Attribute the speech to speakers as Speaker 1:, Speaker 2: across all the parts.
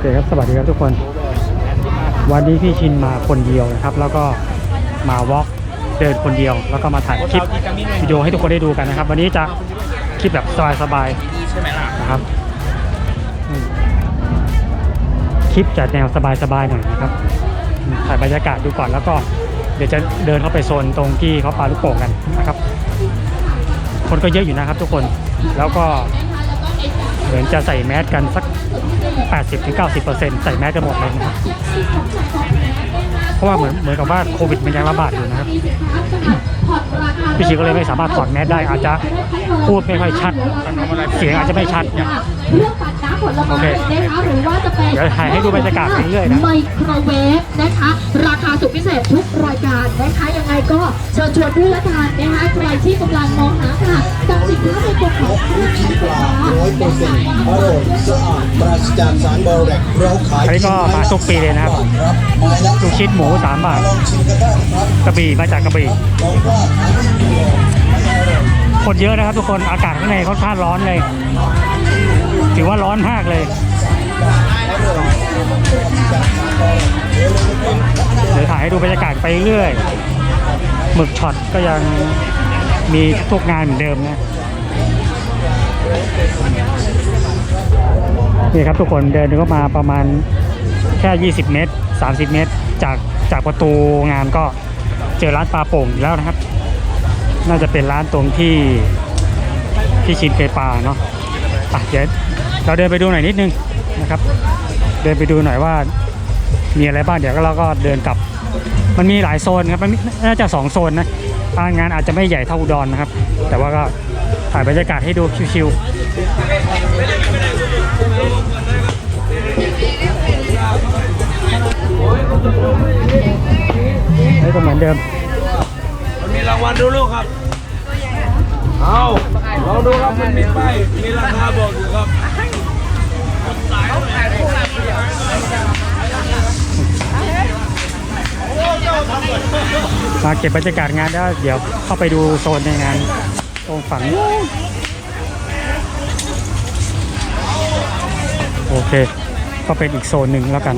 Speaker 1: เคครับสวัสดีครับทุกคน วันนี้พี่ชินมาคนเดียวนะครับ แล้วก็มาวอล์กเดินคนเดียว แล้วก็มาถ่ายคลิปวิดีโอให้ทุกคนได้ดูกันนะครับ วันนี้จะคลิปแบบสบาย
Speaker 2: ใช่ไหมล่ะ
Speaker 1: ๆนะครับคลิปจัดแนวสบายๆหน่อยนะครับถ่ายบรรยากาศดูก่อนแล้วก็เดี๋ยวจะเดินเข้าไปโซนตรงที่เขาปาลูกโป่งกันนะครับ คนก็เยอะอยู่นะครับทุกคนแล้วก็ เหมือนจะใส่แมสกันสัก 80-90%ใส่แมสกันหมดเลยนะครับ เพราะว่าเหมือนเหมือนกับว่าโควิดมันยังระบาดอยู่นะครับพี่ชีก็เลยไม่สามารถถอดแมสได้อาจจะพูดไม่ค่อยชัด เสียงอาจจะไม่ชัด
Speaker 3: เรื่องปัดน้ำผล
Speaker 1: โอ
Speaker 3: ไม้
Speaker 1: เค
Speaker 3: นะคะหรือว่าจะเป็น
Speaker 1: เดี๋ยวถ่ายให้ดูบรรยากาศไปเรื่อยๆนะ
Speaker 3: ไมโครเวฟนะคะ ราคาสุดพิเศษทุกรายการนะคะยังไงก็เชิญชวนด้วยละกันนะคะใครที่กำลังมองหาค่ะกับสินค้าในกลุ่มของ
Speaker 4: ลูกชิ้นปลาร้อยเปอร์เซ็นต์อร่อยสะอาดปราศจากสารบอแรกเราขาย
Speaker 1: อันนี้ก็มาทุกปีเลยนะครับ
Speaker 4: ครับไม้ละ
Speaker 1: ลูกชิ้นหมู3บา
Speaker 4: มกันได้ครับ
Speaker 1: กระบี่มาจากกระบี่
Speaker 4: ลองว่าขาย
Speaker 1: คนเยอะนะครับทุกคนอากาศข้างในค่อนข้างร้อนเลย ถือว่าร้อนมากเลยเดี๋ยวถ่ายให้ดูบรรยากาศไปเรื่อยหมึกช็อตก็ยังมีทุกงานเหมือนเดิมนะนี่ครับทุกคนเดินเข้ามาประมาณแค่ 20 เมตร 30 เมตร จาก จากประตูงานก็เจอร้านปลาโป่งแล้วนะครับ น่าจะเป็นร้านตรงที่ที่ชินเคยปลาเนาะอะเดี๋ยวเราเดินไปดูหน่อยนิดนึงนะครับ เดินไปดูหน่อยว่ามีอะไรบ้างเดี๋ยวก็เราก็เดินกลับ มันมีหลายโซนครับมันน่าจะสองโซนนะงานอาจจะไม่ใหญ่เท่าอุดรนะครับ แต่ว่าก็ถ่ายบรรยากาศให้ดูชิวๆ เหมือนเดิม
Speaker 2: มันมีรางวัลดูลูกครับ เอาลองดูครับมันมีป้ายมีราคาบอกอยู่ครับ
Speaker 1: มาเก็บบรรยากาศงานแล้วเดี๋ยวเข้าไปดูโซนในงานตรงฝั่งนู้นโอเค ก็เป็นอีกโซนหนึ่งแล้วกัน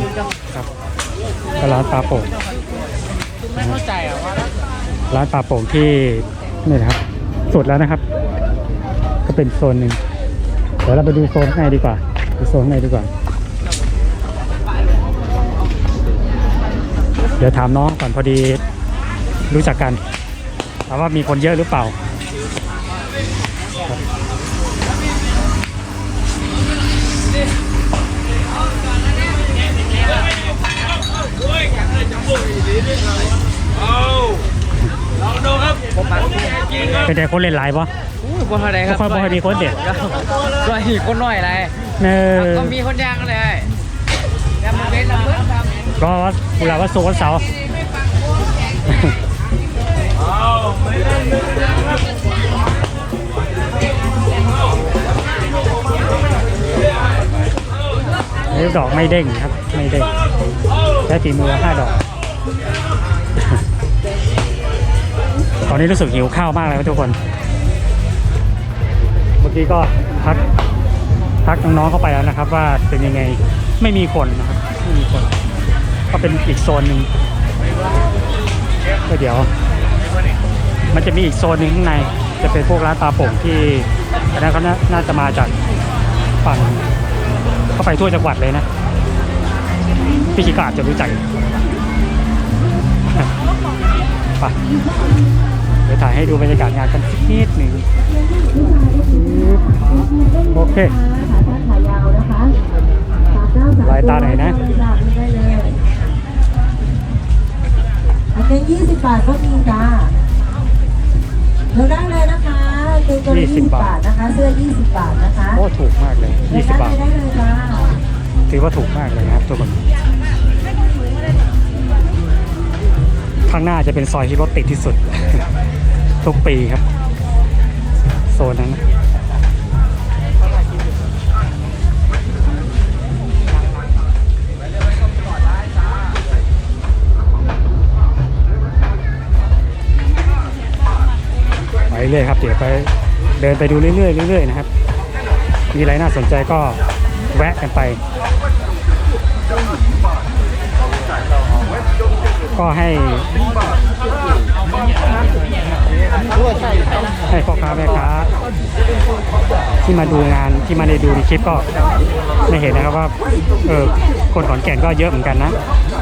Speaker 1: ครับก็ร้านปลาโป่ง
Speaker 2: ไม่เข้าใจอะว่า
Speaker 1: ร้านปลาโป่งที่นี่นะครับ สุดแล้วนะครับ ก็เป็นโซนหนึ่งเดี๋ยวเราไปดูโซนข้างในดีกว่าดูโซนข้างในดีกว่า เดี๋ยวถามน้องก่อนพอดีรู้จักกันถามว่ามีคนเยอะหรือเปล่าครับ
Speaker 2: เอาลองดูครับผมมาจริงครับ
Speaker 1: เป็นแต่คนเล่นไลน์ปะ
Speaker 5: อุ้ยคนเท่าไหรครับ
Speaker 1: ค่อยๆบ่อยมีคนเด็ด
Speaker 5: ด้วยคนหน่อยอะไร
Speaker 1: เออ
Speaker 5: ก็มีคนยางเลยยำมันเป็นลำเบิ้ลทำ
Speaker 1: ก็ว่าเวลาว่าโซนเสาร์
Speaker 2: เอาไม่ได้ไม่ได้ครับ
Speaker 1: นี่ดอกไม่เด้งครับ ไม่เด้งใช้ฝีมือห้าดอก ตอนนี้รู้สึกหิวข้าวมากเลยครับทุกคน เมื่อกี้ก็ทักทักน้องๆเข้าไปแล้วนะครับ ว่าเป็นยังไงไม่มีคนนะครับไม่มีคน ก็เป็นอีกโซนหนึ่งก็เดี๋ยว มันจะมีอีกโซนหนึ่งข้างในจะเป็นพวกร้านปลาโป่งที่อันนั้นเขาน่าน่าจะมาจากฝั่งเข้าไปทั่วจังหวัดเลยนะพี่ชิกาอาจจะรู้จักไป ดี๋ยวถ่ายให้ดูบรรยากาศงานกันสักนิดหนึ่งโอเค
Speaker 3: ขายาวนะคะสามเก้าสาม
Speaker 1: ลายตาไหนนะ
Speaker 3: ได้เลยอันนี้ยี่สิบบาทก็มีจ้าเราได้เลยนะคะเป็นตัวละ
Speaker 1: 20
Speaker 3: ยี่สิบบาทนะคะ เสื้อยี่สิบบาทนะคะ
Speaker 1: โอ้ถูกมากเลย20บาท
Speaker 3: ได้เลยจ้า
Speaker 1: ถือว่าถูกมากเลยนะครับทุกคนข้างหน้าจะเป็นซอยที่รถติดที่สุด ทุกปีครับ โซนนั้นไปเรื่อยครับ เดี๋ยวไปเดินไปดูเรื่อยๆเรื่อยๆนะครับ มีอะไรน่าสนใจก็แวะกันไป ก็ให้ ให้พ่อค้าแม่ค้าที่มาดูงานที่มาในดูในคลิปก็ได้เห็นนะครับว่าเออคนขอนแก่นก็เยอะเหมือนกันนะ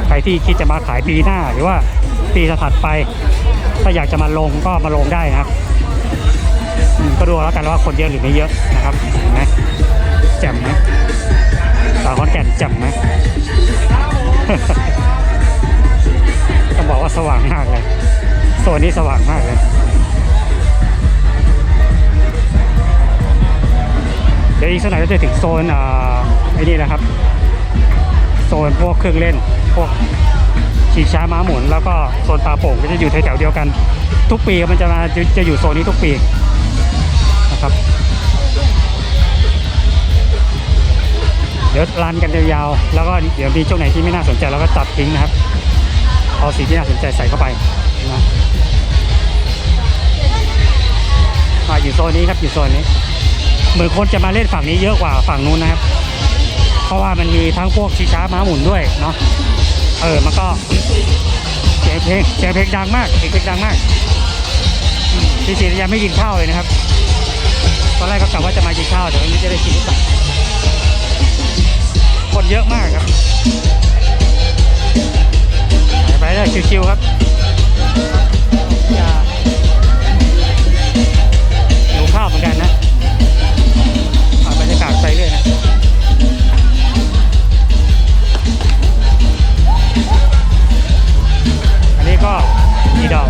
Speaker 1: ใครที่คิดจะมาขายปีหน้าหรือว่าปีถัดไป ถ้าอยากจะมาลงก็มาลงได้นะครับก็ดูแล้วกันว่าคนเยอะหรือไม่เยอะนะครับเห็นไหมแจ่มไหมสาวขอนแก่นแจ่มไหมต้องบอกว่าสว่างมากเลยโซนนี้สว่างมากเลย อีกสักหน่อยก็จะถึงโซนอ่าไอ้นี่นะครับ โซนพวกเครื่องเล่น พวกชิงช้าม้าหมุน แล้วก็โซนปลาโป่งก็จะอยู่แถวๆเดียวกัน ทุกปีมันจะมาจะจะอยู่โซนนี้ทุกปีนะครับ เดี๋ยวรันกันยาวๆแล้วก็เดี๋ยวมีช่วงไหนที่ไม่น่าสนใจเราก็ตัดทิ้งนะครับเอาสิ่งที่น่าสนใจใส่เข้าไปนะมาอยู่โซนนี้ครับอยู่โซนนี้ เหมือนคนจะมาเล่นฝั่งนี้เยอะกว่าฝั่งนู้นนะครับ เพราะว่ามันมีทั้งพวกชิช้าม้าหมุนด้วยเนาะเออมันก็เสียงเพลงเสียงเพลงดังมากเสียงเพลงดังมากพี่ศรียังไม่กินข้าวเลยนะครับตอนแรกก็กะว่าจะมากินข้าวแต่ไม่รู้จะได้กินหรือเปล่าคนเยอะมากครับไปเลยชิวๆครับอย่าหิวข้าวเหมือนกันนะ ไปเรื่อยนะอันนี้ก็มีดอก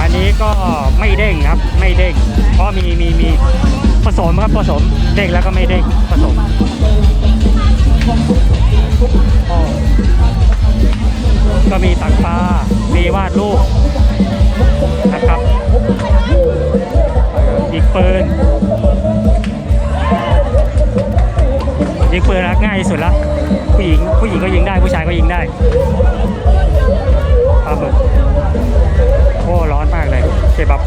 Speaker 1: อันนี้ก็ไม่เด้งครับไม่เด้งเพราะมีมีมีผสมครับผสมเด้งแล้วก็ไม่เด้งผสมก็มีตักปลามีวาดรูปนะครับ ปืนยิงปืนรักง่ายที่สุดละผู้หญิงผู้หญิงก็ยิงได้ผู้ชายก็ยิงได้ปลาหมึกโอ้ร้อนมากเลยเคบับ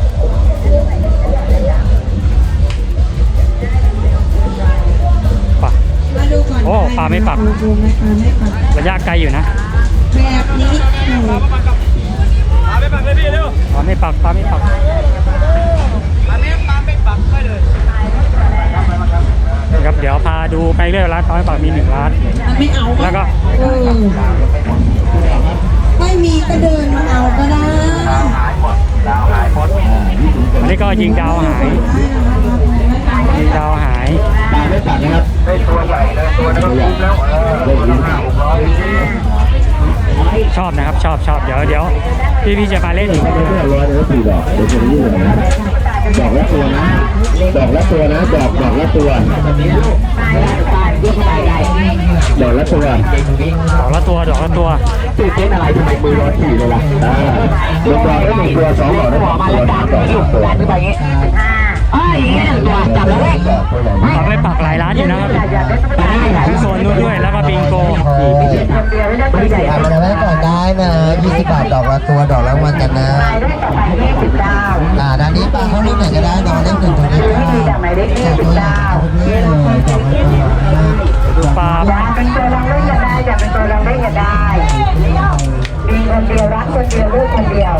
Speaker 1: ปะ
Speaker 6: มาดูก่อน
Speaker 1: โอ้ปลาไม่ปัก
Speaker 6: ดูดูไหมปลาไม่ปัก
Speaker 1: ระยะไกลอยู่นะ
Speaker 6: แบบนี้หนู
Speaker 2: มาไปปักเลยพี่เร็ว
Speaker 1: ปลาไม่ปักปลาไม่ปัก ครับ เดี๋ยวพาดูไปเรื่อยร้านปลาไม่ปักมีหนึ่งร้าน
Speaker 6: มันไม่เอา
Speaker 1: แล้วก็
Speaker 6: เออไม่มีก็เดินมาเอาก็ได้
Speaker 1: อันนี้ก็ยิงดาวหาย ยิงดาวหาย
Speaker 4: ตาไม่ตัดนะครับได้ตัวใหญ่เลยตัวนั้นก็คุ้มแล้วเล่นดีครับ
Speaker 1: ชอบนะครับ ชอบชอบเดี๋ยวเดี๋ยวพี่พี่จะมาเล่นอีก
Speaker 4: เพื่อนร้อยเดี๋ยวสี่ดอกเดี๋ยวจะยืดนะ ดอกละตัวนะ ดอกละตัวนะ ดอกดอกละตัว ดอกละตัว
Speaker 1: ดอกละตัว ดอกละตัว
Speaker 4: ตื่นเต้นอะไรทำไมมือร้อนถี่เลยล่ะอ่าดอกดอกได้หนึ่งตัวสองดอกได้สองตัวสามดอกสามตัว
Speaker 1: ปักไม่ปักหลายร้านอยู่นะครับทั้งโซนนู้นด้วยแล้วก็บิงโก
Speaker 7: ทำอะไรไว้ก่อนได้นะ 20บาทดอกละตัวดอกละวันกันนะอ่าด้านนี้ปลาเขาเล่นไหนก็ได้นอนเล่นหนึ่งตัวนี้ก็แจกตัวอย่างเล่นเลยดอกละตัวนะ
Speaker 1: ปลา
Speaker 8: เป็นตัวลองเล่นกันได้อย่าเป็นตัวลองเล่นกันได้มีคนเดียวรักคนเดียวเลือกคนเดียว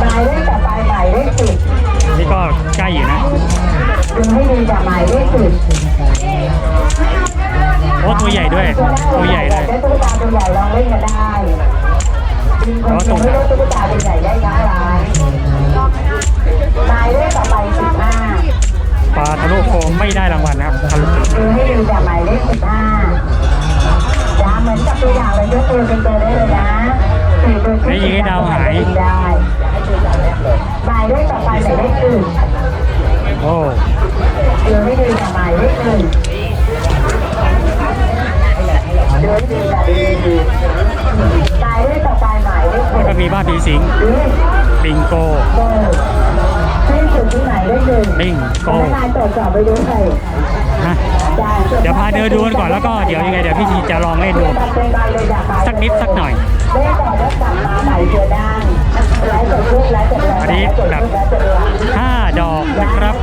Speaker 8: หมายเลขต่อไปหมายเลขสิบ
Speaker 1: นี่ก็ใกล้อยู่นะ
Speaker 8: ดูให้ดีจากหมายเลขสิบ
Speaker 1: โอ้ตัวใหญ่ด้วยตัวใหญ่เลย
Speaker 8: ได้ตุ๊กตาตัวใหญ่ลองเล่นกันได้มีคนเดียวไม่ได้ตุ๊กตาตัวใหญ่ได้นะลายหมายเลขต่อไปสิบห้า
Speaker 1: ปลาทะลุโคมไม่ได้รางวัลนะครับทะลุ
Speaker 8: ดูให้ดีจากหมายเลขสิบห้าย้ำเหมือนกับตัวอย่างเลยยกตัวเป็นตัวได้เลยนะสี่ตัว
Speaker 1: นี่ยิงให้ดาวหาย
Speaker 8: ได้หมายเลขต่อไปหมายเลขหนึ่ง
Speaker 1: โอ้
Speaker 8: เดี๋ยวให้ดูกับหมายเลขหนึ่ง
Speaker 1: แล้ว
Speaker 8: ก
Speaker 1: ก็มีบ้านผีสิงบิงโก
Speaker 8: ให้สุดที่หมายเลขหนึ่ง
Speaker 1: บิงโก
Speaker 8: นานตรวจสอบไปดูใคร
Speaker 1: ฮะเดี๋ยวพาเดินดูกันก่อนแล้วก็เดี๋ยวยังไงเดี๋ยวพี่ทีจะลองเล่นดู สักนิดสักหน่อย
Speaker 8: เลขต่อเลขกลับมาใหม่เจอได้ไลฟ์สดรูปไลฟ์สดไลฟ์
Speaker 1: อันนี้แบบ5ดอกนะครับ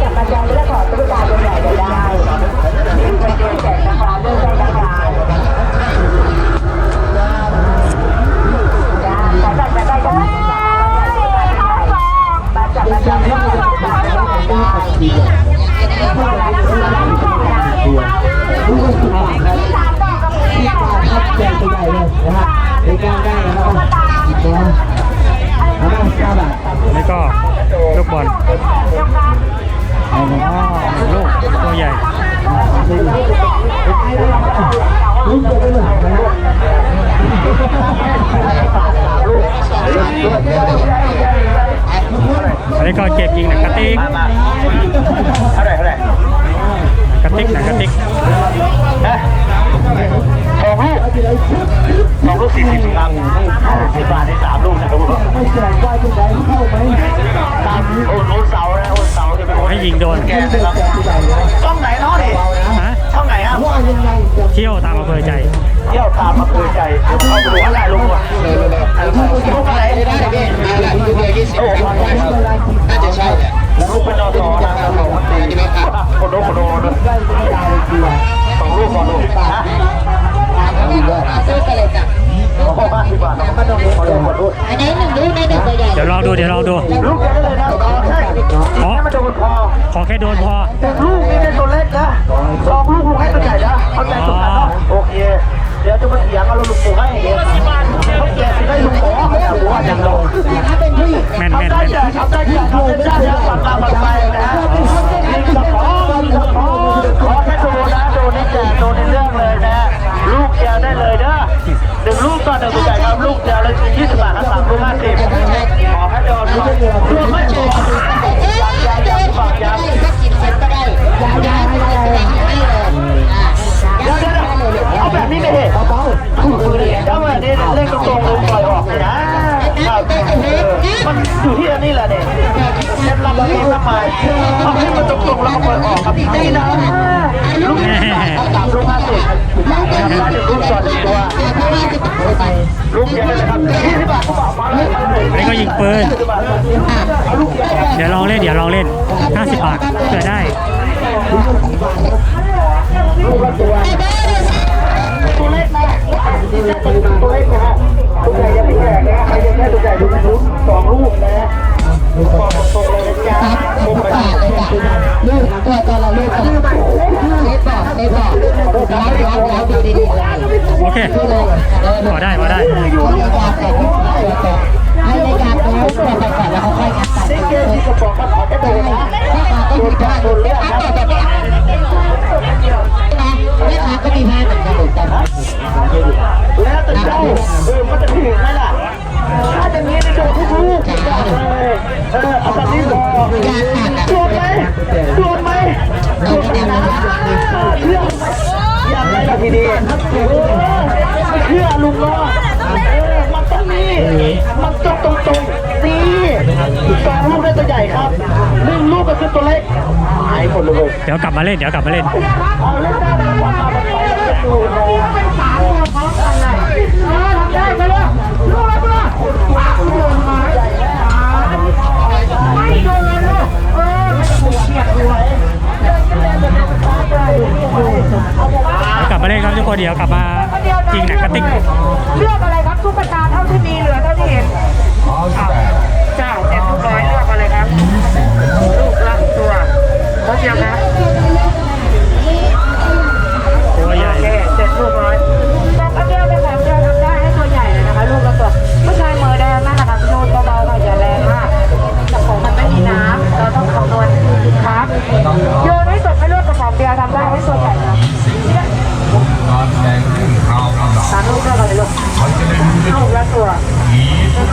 Speaker 8: ขอแค่
Speaker 2: โด
Speaker 1: นพอ
Speaker 2: ลูกนี่เป็นตัวเล็กนะสองลูกลูกให้ตัวใหญ่นะเข้าใจตรงกันเนาะโอเค เดี๋ยวจะมาเถียงเอาลูกปู่ให้เองเขาแก่สิได้ลูกหมอเนี่หัวอย่างลง
Speaker 1: แม่นแม่น
Speaker 2: ทำได้
Speaker 1: แม่น
Speaker 2: แก่ทำได้แก่ทำได้ได้ทำตามมันไปนะฮะนี่กระป๋องกระป๋องขอแค่โดูนะโดนี่แก่ดูในเรื่องเลยนะ ลูกแกได้เลยเด้อ หนึ่งลูกต่อหนึ่งตัวใหญ่ครับลูกแกเลยยี่สิบบาทครับสามลูกห้าสิบขอแค่โดนรวมไม่พอ
Speaker 7: เอ๊ะเดินก็กินเสร็จก็ได้ยายายไม่ได้เลยเลยอ่า
Speaker 2: เดี๋ยวเดี๋ยวเอาแบบนี้ไม่เห็นเบาๆเจ้าแบบนี้เลขตรงๆลงปล่อยออกเลยนะมันอยู่ที่อันนี้แหละเนี่ยเคล็ดลับนี้ทำไมเอให้มันตรงๆแล้วปล่อยออกครับนี่นะ อัน
Speaker 1: นี้ก็ยิงปืนเดี๋ยวลองเล่น เดี๋ยวลองเล่น 50 บาทเผื่อได้
Speaker 2: ตัวเล็กนะตัวเล็กนะฮะตัวใหญ่ยังไม่แก่นะใครยังได้ตัวใหญ่ดูลูกสองลูกนะฮะ บอกตรงเลยจ๊ะ
Speaker 7: ลูกตัวตัวละลูกเล็กบอกเล็กบอกร้อยร้อยร้อยดูดี
Speaker 1: โอเคพอได้พอได้
Speaker 7: ให้ในการตัวไปก่อนแล้วเขาค่อยกัน ตั
Speaker 2: วเล็กหายหมดเลย
Speaker 1: เดี๋ยวกลับมาเล่นเดี๋ยวกลับมาเล่น
Speaker 2: เอาเล่นได้นะความมามันไปแล้วจะดูโน
Speaker 1: เดี๋ยวกลับมาเล่นครับทุกคนเดี๋ยวกลับมา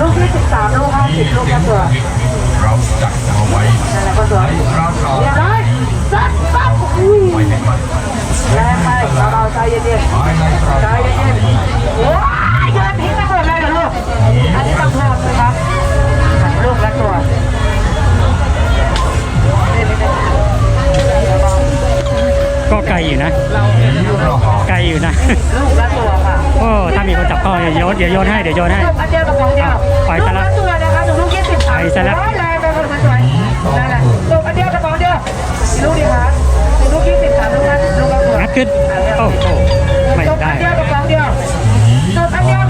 Speaker 9: ลูกที่สิบสามลูกห้าสิบลูกละตัว
Speaker 10: เราจัดเอาไว้
Speaker 9: นั่นแหละก็สว
Speaker 10: เราเรา
Speaker 9: เรียบร้อยสักปั๊บอุ้ยแรงไปเราๆใจเย็นๆใจเย็นๆว้ายโยนทิ้งไปหมดเลยเหรอลูกอันนี้ต้องเพิ่มเลยครับลูกละตัว
Speaker 1: ก็ไกลอยู่นะ ไกลอยู่นะ
Speaker 9: ลูกละตัวค่ะ
Speaker 1: โอ้ ถ้ามีคนจับก็เดี๋ยวโยนเดี๋ยวโยนให้ เดี๋ยวโยนให้
Speaker 9: ลูกอันเดียวกับของเดียว
Speaker 1: ไปซะละ
Speaker 9: ลูกละตัวนะคะลูกยี่สิบ
Speaker 1: ไปซะละ
Speaker 9: ร้อยแรงไปคนสวยๆนั่นแหละลูกอันเดียวกับของเดียวกี่ลูกดีคะลูกยี่สิบสามลูกห้าสิบลูกละตัว
Speaker 1: งัดขึ้น โอ้โหไม่
Speaker 9: จบ
Speaker 1: ได้
Speaker 9: อันเดียวกับสองเดียวจบอันเดียว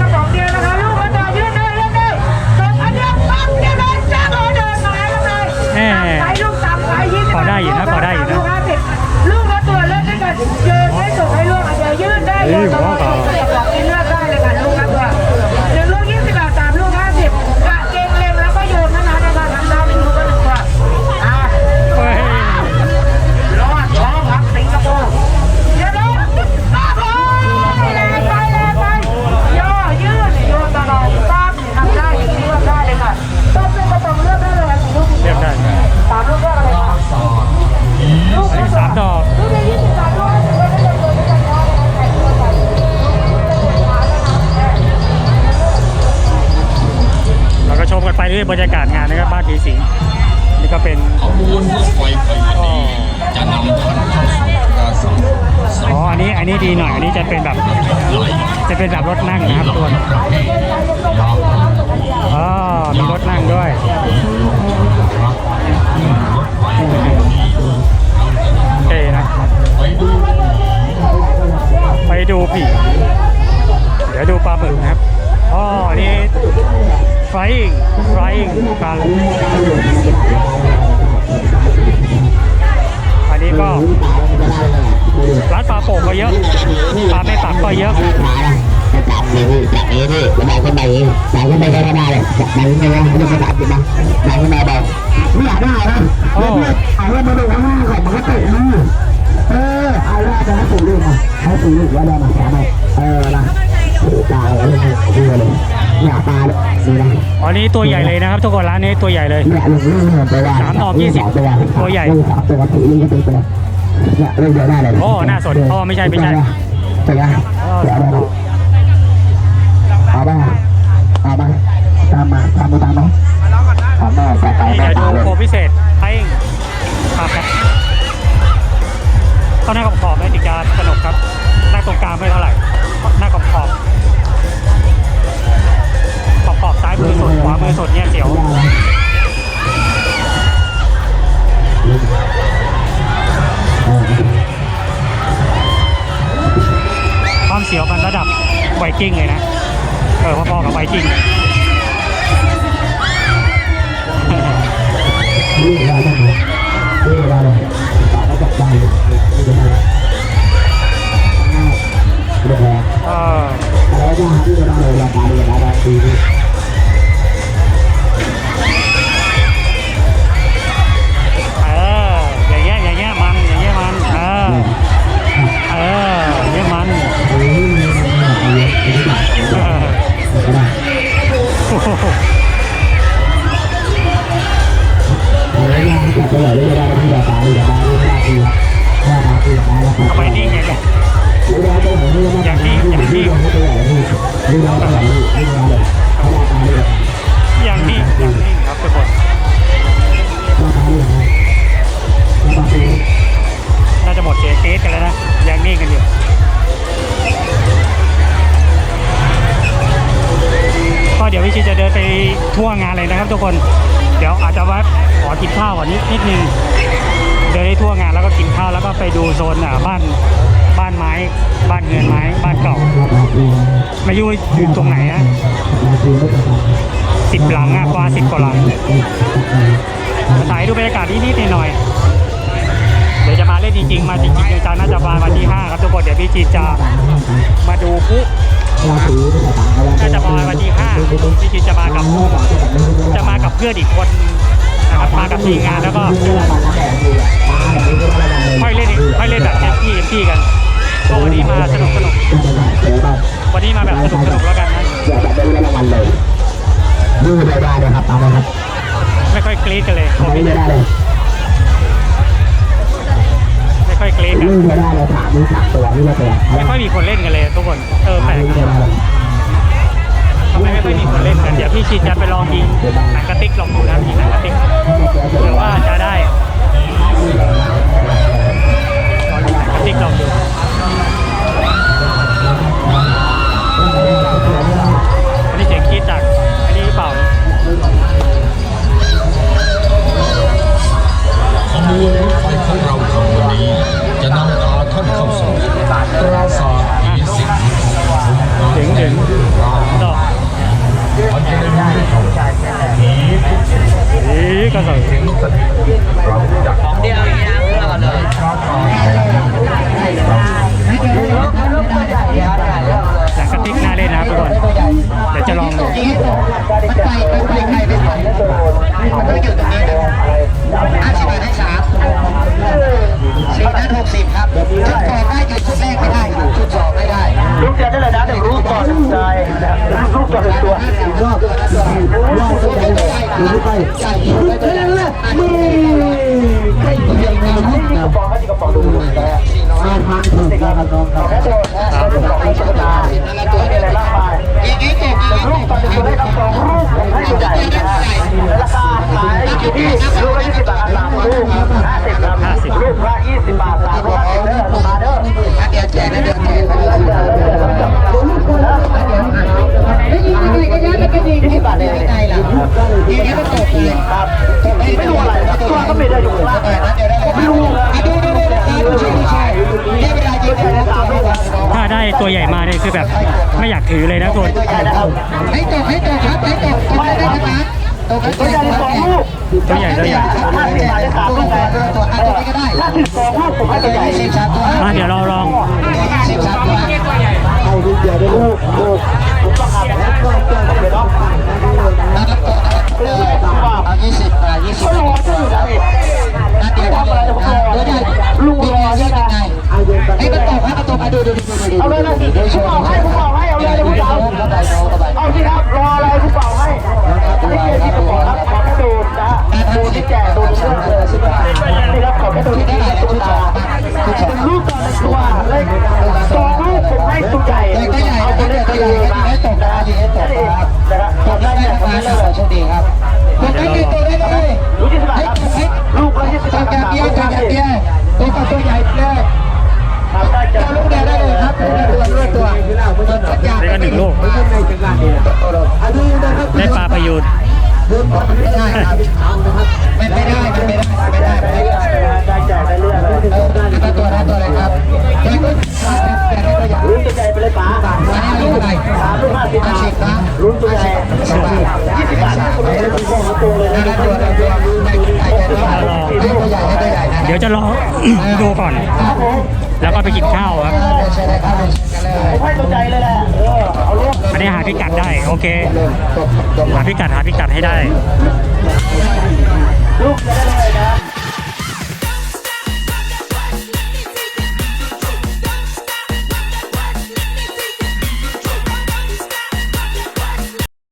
Speaker 9: กับ นี่บรรยา
Speaker 1: กาศงานนะครับบ้านผีสิงนี่ก็เป็น
Speaker 9: ขบวนรถไฟขบวนนี้จะนำท่านเข้าสู่ปราสาทส
Speaker 1: อ๋ออันนี้อันนี้ดีหน่อยอันนี้จะเป็นแบบจะเป็นแบบรถนั่งนะครับทุกคน
Speaker 9: ประเภทยาว
Speaker 1: อ๋อมีรถนั่งด้วย
Speaker 9: ครับรถไฟขบวนนี้
Speaker 1: โอเคนะ
Speaker 9: ไปดู
Speaker 1: ผีเดี๋ยวดูปลาหมึกนะครับอ๋อนนี้ flying flying ปลาอันนี้ก็ร้านปลาโป่งก็เยอะปลาไม่ปักก็เยอะ
Speaker 7: จับมือจับมือพี่แล้วมองขึ้นไปมองขึ้นไปก็ได้เลยจับมือขึ้นไปไม่ต้องจับจิบนะมองขึ้นไปบอกไม่อยากได้นะ
Speaker 1: โอ้
Speaker 7: เอาเรื่องมาดูข้างหน้าก่อนมันก็ติดนะเออเอาเรื่องจะให้ปู่ลูกมาให้ปู่ลูกว่าได้มาแค่ไหนเออนะ ตายเลยดูเลยเนี่ยตาเลยดูนะ
Speaker 1: อันนี้ตัวใหญ่เลยนะครับทุกคนร้านนี้ตัวใหญ่เลย
Speaker 7: เนี่ยลุงลูกเนี่ยตัว
Speaker 1: สามดอกยี่สิบ
Speaker 7: ตัว
Speaker 1: ตัวใหญ่
Speaker 7: สามตัวถือลูกก็เป็นตัวเนี่ยเรื่องเดียวได้เลย
Speaker 1: โอ้น่าสนอ๋อไม่ใช่ไม่ใช่
Speaker 7: ตัวใหญ่เดี๋ยวเราเอาบ้างเอาบ้างตามมาตามมาตามมาตามมาต่อไป
Speaker 1: นี่
Speaker 7: แม่
Speaker 1: เดี๋ยว
Speaker 7: ตา
Speaker 1: ดู
Speaker 7: เลย
Speaker 1: โคพิเศษให้ครับครับเข้าหน้าขอบขอบๆแล้วถึงจะส
Speaker 7: นุก
Speaker 1: ครับ กิ้งเลย ดูโซนอะบ้านบ้านไม้ บ้านเงินไม้ บ้านเก่าไม่รู้อยู่ตรงไหนนะสิบหลังอะกว่าสิบกว่าหลังถ่ายดูบรรยากาศนิดๆหน่อยๆเดี๋ยวจะมาเล่นจริงๆ มาจริงๆจังน่าจะมาวันที่ห้าครับทุกคนเดี๋ยวพี่จีจะมาดูปุ๊น่าจะมาวันที่ห้าพี่จีจะมากับจะมากับเพื่อนอีกคนนะครับมากับทีมงานแล้วก็ ค่อยเล่นอีกค่อยเล่นแบบเต็มที่เต็มที่กันก็วันนี้มาสนุกสนุกวันนี้มาแบบสนุกสนุกแล้วกันนะ
Speaker 7: เดี๋ยวจะได้รางวัลเลยดูได้ได้เลยครับเอาเลยครับ
Speaker 1: ไม่ค่อยกรี๊ดกันเลย
Speaker 7: เอาไม่ได้เลย
Speaker 1: ไม่ค่อยกรี๊ดกัน
Speaker 7: นี่ไม่ได้เลยถามนี่ถามตัวนี่ไม่ตัว
Speaker 1: ไม่ค่อยมีคนเล่นกันเลยทุกคนเออแปลก
Speaker 7: นี่ไม่
Speaker 1: นะ
Speaker 7: ได้เลย
Speaker 1: ทำไมไม่ค่อยมีคนเล่นกันเดี๋ยวพี่ชินจะไปลองยิงหนังกระติกลองดูนะยิงหนังกระติกเผื่อว่าจะได้ล องยิงหนังกระติกลองดูอันนี้เสียงกรี๊ดจากอันนี้หรือเปล่า
Speaker 9: ขบวนรถไฟของเราขบวนนี้ จะนำพาท่านเข้าสู่ปราสาทผีสิง
Speaker 1: ถึงถึงดอก
Speaker 9: มันจะได้รู้ได้เข้าใจผี
Speaker 1: อีกระสือ
Speaker 9: เราจะของเดี
Speaker 1: นั้น
Speaker 7: หกสิครับชุดสองได้ยืนชุดแรกไม่ได้ครับชุดสองไม่ได้
Speaker 2: ลูกเดียวได้เลยนะแต่ลูกก่อนใจนะครับลูกก่อนเป็นตัว
Speaker 7: รอบรอบตัวดูไปไปเลยมือใกล้เคียงนะลูกนะ
Speaker 2: กระป๋องก็ที่กระป๋องดูดูแต่
Speaker 7: ห้าพันถูกแล้วครับน้อใครับ
Speaker 2: แล้วตัวแล้วตัวของตุ๊กตาตัวนี้อะไรบ้างไปลูกตอ
Speaker 1: นเป็น
Speaker 2: ตัวได้ครับสองลูกให้ดู
Speaker 7: ใหญ่นะฮะ
Speaker 2: ราคาขายอ
Speaker 7: ยู่ที่ ล่ะทีนี้ก็ตกเลย
Speaker 2: ครับไม่รู้อะไรตัวก็ไม่ได้อยู่ข้างล่าง
Speaker 7: ไม่รู้อะดูดูดูดูดูดูนี่เวลายิงนะสามลูก
Speaker 1: ถ้าได้ตัวใหญ่มาเนี่ยคือแบบไม่อยากถือเลยนะทุกคน
Speaker 7: ให้ตกให้ตกครับให้ตกตกได้ไหมครับตกให้ต
Speaker 2: ตัวใหญ่สองลูก
Speaker 1: ตัวใหญ่ตัวใหญ่
Speaker 2: ห้าสิบบาทได้สามลูกไง
Speaker 7: ตัวอันนี้ก็ได้
Speaker 2: ห้าสิบสองลูกผมให้ตัวใหญ่
Speaker 7: สิบสามตัว
Speaker 1: อะเดี๋ยวเราลอง
Speaker 7: สิบสามตัว
Speaker 2: เอาลูกเดียวได้ลูกลูกผมต้องขับ นะเดี๋ยวเนาะ
Speaker 7: นัดละตัวเอายี่สิบอะยี่สิบ
Speaker 2: ก็รอจะอยู่นะนี่
Speaker 7: นัดเดียว
Speaker 2: ทำอะไรผมรอ
Speaker 7: เดี๋ยวได้
Speaker 2: ลูกรอใช่ไหม
Speaker 7: ให้มันตกให้มันตกมาดูดูดูดูดู
Speaker 2: เอาเลยนะผมบอกให้ผมบอกให้เอาเลยนะผมเอาเอาสิครับรออะไรผมบอกให้นี่คือที่ผมบอกครับ ขอแค่ดูนะดูที่แก่ดูเรื่องเลยนี่ครับขอแค่ดูที่แก่ดูตาเป็นลูกตอนตัวเลขสองลูกผมให้ตัวใหญ่
Speaker 7: ตัวใหญ่
Speaker 2: เอา
Speaker 7: ตั
Speaker 2: ว
Speaker 7: ให
Speaker 2: เล็
Speaker 7: ญ่
Speaker 2: ก
Speaker 7: ตัว
Speaker 2: ตัว
Speaker 7: ใหญ่
Speaker 2: มา
Speaker 7: ให้ตกนะให้ตก
Speaker 2: นี่
Speaker 7: ครับ
Speaker 2: นะครับ
Speaker 7: ตกได้เนี่ยมาแล้โชคดีครับตกได้กี่ตัวได้เลยให้ให้
Speaker 2: ลูกละยี่สิบ
Speaker 7: ต
Speaker 2: บากทา
Speaker 7: งเดียวตกอย่างเดียวตัวกับตัวใหญ่เลย
Speaker 2: ทำได้จะ
Speaker 7: เอาลูกเดียวได้เลยครับลูกเดียวตัวตัวตัว
Speaker 1: ได้หนึ่งลูกได้ปลาพยูน
Speaker 7: ไม่ได้ครับไม่ได้ไม่ได้ไม่ได้ไม่ได้
Speaker 2: ได้แจกได้เรื่อยเลย
Speaker 7: เออได้ตัวได้ตัวเลยครับได้ตัวแต่ได้ตัวใหญ่
Speaker 2: ลุ้นตัวใหญ่ไปเลยป๋า
Speaker 7: อันนี้ลูกอะไร
Speaker 2: สามลูกห้าสิบบา
Speaker 7: สิ
Speaker 2: ท
Speaker 7: บนะ
Speaker 2: ลุ้นตัวใหญ่ยี่สิบบาทผมเลยผมบอกเขาตรงเลย
Speaker 7: ได้
Speaker 2: นะ
Speaker 7: ตัวได้ตัวได้ตัวใหญ่ให้ตัวใหญ่ให้ตัวใหญ่
Speaker 1: เดี๋ยวจะรอดูก่อน แล้วก็ไปกินข้าวครับ
Speaker 7: ใช่ได้ครับกันเลย
Speaker 2: ผมให้ตัวใจเลยแหละ
Speaker 1: นนี้หาพิกัดได้ โอเค หาพิกัดหาพิกัดให้ได้